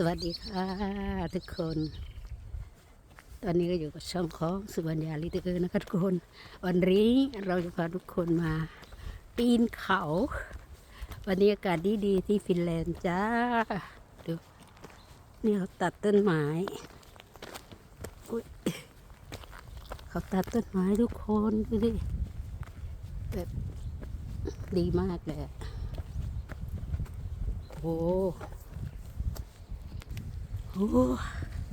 สวัสดีค่ะทุกคน ตอนนี้ก็อยู่กับช่องของสุวรรณยาลิตเกอร์นะคะทุกคน วันนี้เราจะพาทุกคนมาปีนเขา วันนี้อากาศดีดีๆที่ฟินแลนด์จ้า ดู นี่เขาตัดต้นไม้เขาตัดต้นไม้ทุกคนดูดิ แบบดีมากเลยโอ้ โอ้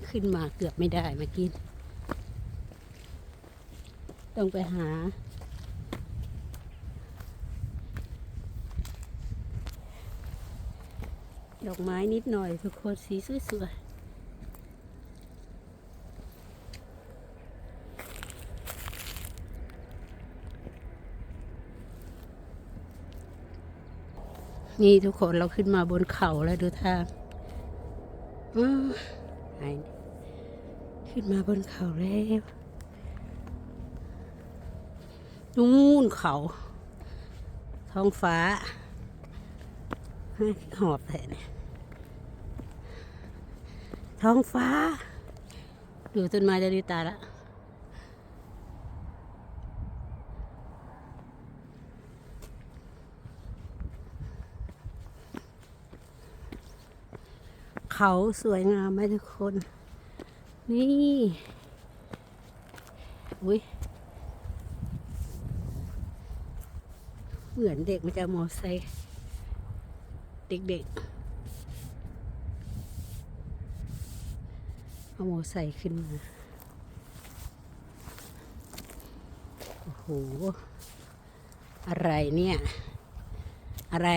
ขึ้นมาเกือบไม่ได้เมื่อกี้ต้องไปหา ดอกไม้นิดหน่อยทุกคนสีสวยๆนี่ทุกคนเราขึ้นมาบนเขาแล้วดูทาง หายขึ้นมาบนเขาแล้วนู่นเขา ท้องฟ้าหอบแทนเนี่ยท้องฟ้า ดูต้นไม้จะดีตาละ เขาสวยงามไหมทุกคน นี่อุ้ยเหมือนเด็กมันจะมอไซค์เด็กๆเอามอไซค์ขึ้นมา โอ้โห อะไรเนี่ย อะไร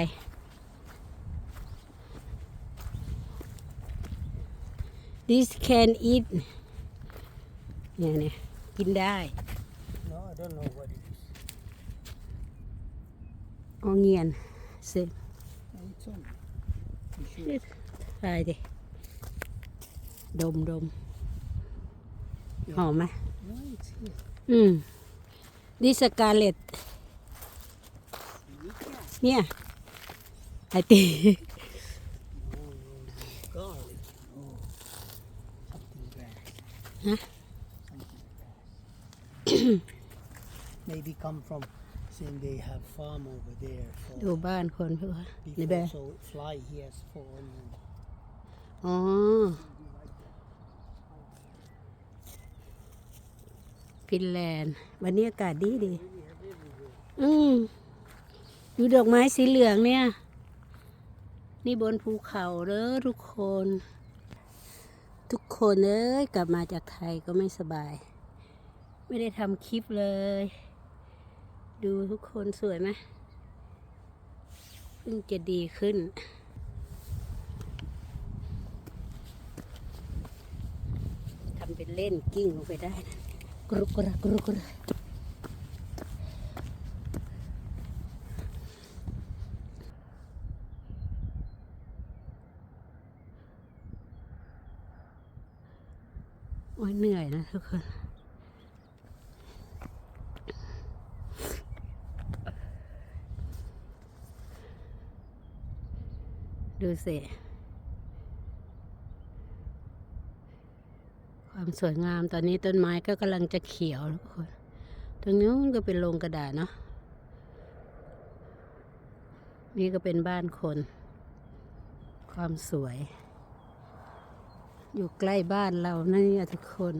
this can eat เนี่ยเนี่ยกินได้ No, I don't know what it is. ออเงียนเซ็น No, it's on. You sure? ใช่ดิดมดมหอมไหม No, it's here. อืมดิสกาเลตเนี่ยไอตี Huh? Something grass. Maybe come from saying they have farm over there ดู for บ้านคนเพื่อในแบ before, so fly here for onion. อ๋อ ฟินแลนด์ วันนี้อากาศดีดี อืมดูดอกไม้สีเหลืองเนี่ย นี่บนภูเขาเด้อทุกคน ทุกคนเอ้ยกลับมาจากไทยก็ไม่สบาย ไม่ได้ทำคลิปเลย ดูทุกคนสวยไหมเพิ่งจะดีขึ้น ทำเป็นเล่นกิ้งลงไปได้นะกรุกกระกรุกกระ โอ้ยเหนื่อยนะทุกคนดูสิความสวยงามตอนนี้ต้นไม้ก็กำลังจะเขียวทุกคน ตรงนู้นก็เป็นโรงกระดาษเนาะ นี่ก็เป็นบ้านคน ความสวย อยู่ใกล้บ้านเรานะเนี่ยทุกคน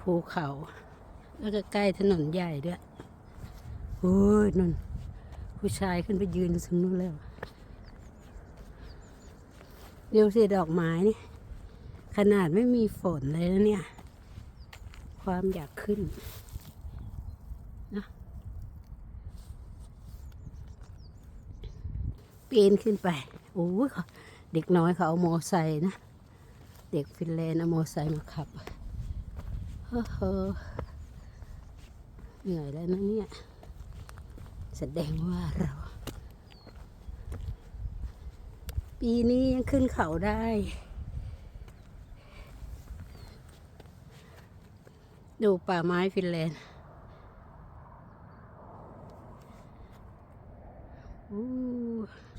ภูเขา แล้วก็ใกล้ถนนใหญ่ด้วยโอ้ยนุ่นผู้ชายขึ้นไปยืนตรงนู้นแล้วเดี๋ยวสิดอกไม้นี่ ขนาดไม่มีฝนเลยนะเนี่ย ความอยากขึ้นนะปีนขึ้นไป โอ้ยเด็กน้อยเขาเอาโมไซค์นะ เด็กฟินแลนด์เอาโมอไซค์มาขับเฮ้อเฮ้อเหนื่อยแล้วนะเนี่ย แสดงว่าเรา ปีนี้ยังขึ้นเขาได้ ดูป่าไม้ฟินแลนด์อู้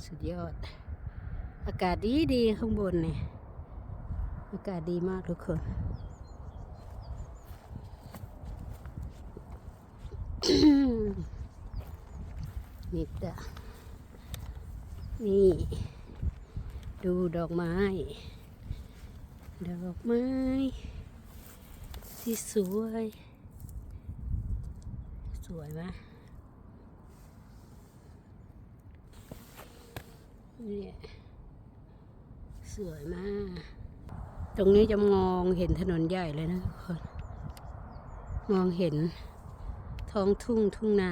สุดยอด อากาศดีดีข้างบนเนี่ย อากาศดีมากทุกคน นี่จ้ะนี่ ดูดอกไม้ ดอกไม้ที่สวย สวยไหมเนี่ย สวยมาก ตรงนี้จะมองเห็นถนนใหญ่เลยนะทุกคน มองเห็นท้องทุ่งทุ่งนา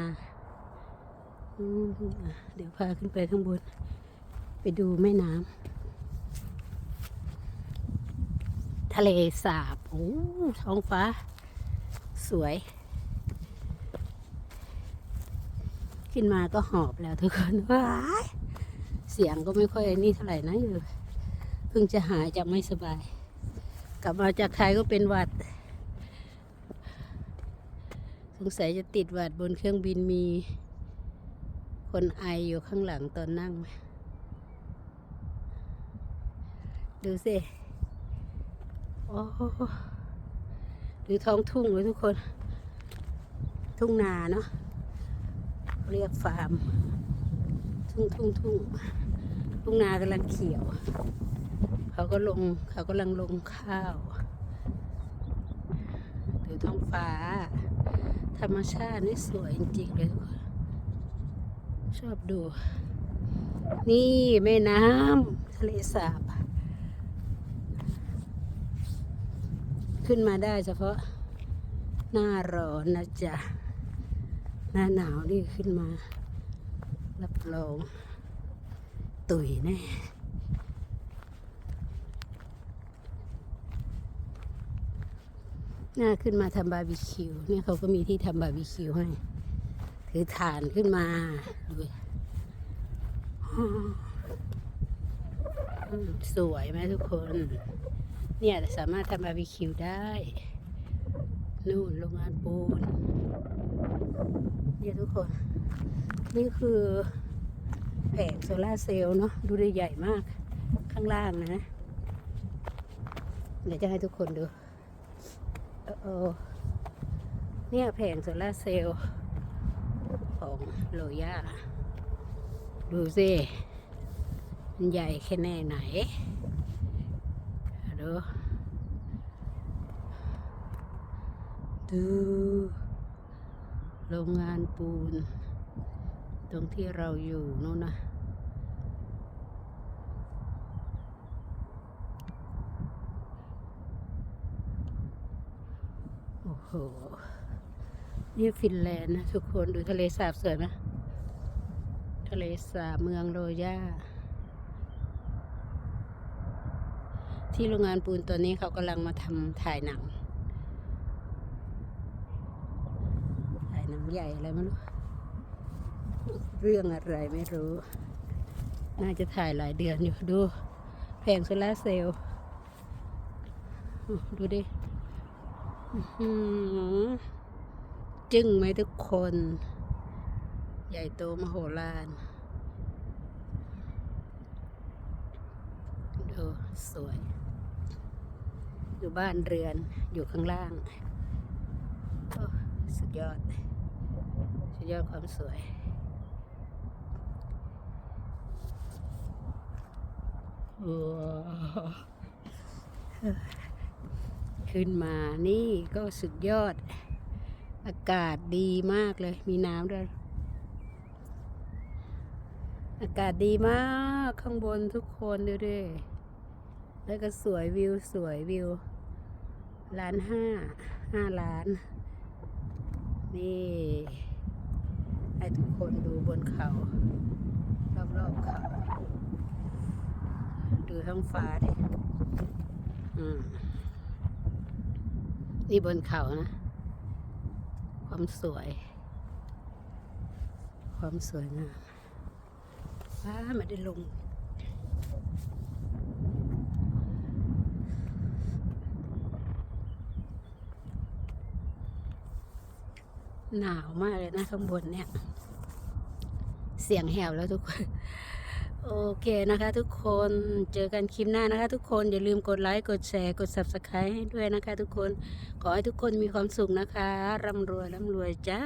เดี๋ยวพาขึ้นไปข้างบน ไปดูแม่น้ำทะเลสาบโอ้ท้องฟ้า สวย ขึ้นมาก็หอบแล้วทุกคนว้ายเสียงก็ไม่ค่อยนี่เท่าไหร่นะอยู่เพิ่งจะหายจากไม่สบาย กลับมาจากไทยก็เป็นหวัด สงสัยจะติดหวัดบนเครื่องบินมี คนไออยู่ข้างหลังตอนนั่ง ดูสิ โอ้ดูท้องทุ่งเลยทุกคน ทุ่งนาเนาะ เรียกฟาร์ม ทุ่งทุ่งทุ่งทุ่งนากำลังเขียว เขาก็ลงเขากำลังลงข้าวดูท้องฟ้า ธรรมชาตินี่สวยจริงๆเลยทุกคนชอบดู นี่แม่น้ำทะเลสาบ ขึ้นมาได้เฉพาะหน้าร้อนนะจ๊ะ หน้าหนาวนี่ขึ้นมา รับรองตุ๋ยแน่ น่าขึ้นมาทำบาร์บีคิวเนี่ยเขาก็มีที่ทำบาร์บีคิวให้ ถือถ่านขึ้นมาดูสวยไหมทุกคน เนี่ยสามารถทำบาร์บีคิวได้ นู่นโรงงานปูน เนี่ยทุกคน นี่คือแผงโซลาเซลล์เนาะดูได้ใหญ่มากข้างล่างนะ เดี๋ยวจะให้ทุกคนดู เออเนี่ยแผงโซลาเซลล์ของโลย่าดูสิมันใหญ่แค่แน่ไหนดูดูโรงงานปูน ตรงที่เราอยู่นู่นนะ โห นี่ฟินแลนด์นะทุกคนดูทะเลสาบสวยไหมทะเลสาบเมืองโรย่า ที่โรงงานปูนตัวนี้เขากำลังมาทำถ่ายหนัง ถ่ายหนังใหญ่อะไรไม่รู้ เรื่องอะไรไม่รู้ น่าจะถ่ายหลายเดือนอยู่ดู แผงโซลาร์เซลล์ดูดิ จึ้งไหมทุกคน ใหญ่โตมโหฬารดูสวย อยู่บ้านเรือนอยู่ข้างล่าง สุดยอด สุดยอดความสวยว้า ขึ้นมานี่ก็สุดยอด อากาศดีมากเลย มีน้ำด้วย อากาศดีมากข้างบนทุกคนดูดิแล้วก็สวยวิวสวยวิวล้านห้าห้าล้าน นี่ให้ทุกคนดูบนเขา รอบๆเขา ดูท้องฟ้าดิอืม นี่บนเขานะ ความสวย ความสวยงามว้าม่ได้ลงหนาวมากเลยนะข้างบนเนี่ย เสียงแหบแล้วทุกคน โอเคนะคะทุกคนเจอกันคลิปหน้านะคะ ทุกคนอย่าลืมกดไลค์กดแชร์กด subscribe ให้ด้วยนะคะ ทุกคนขอให้ทุกคนมีความสุขนะคะร่ำรวยร่ำรวยจ้า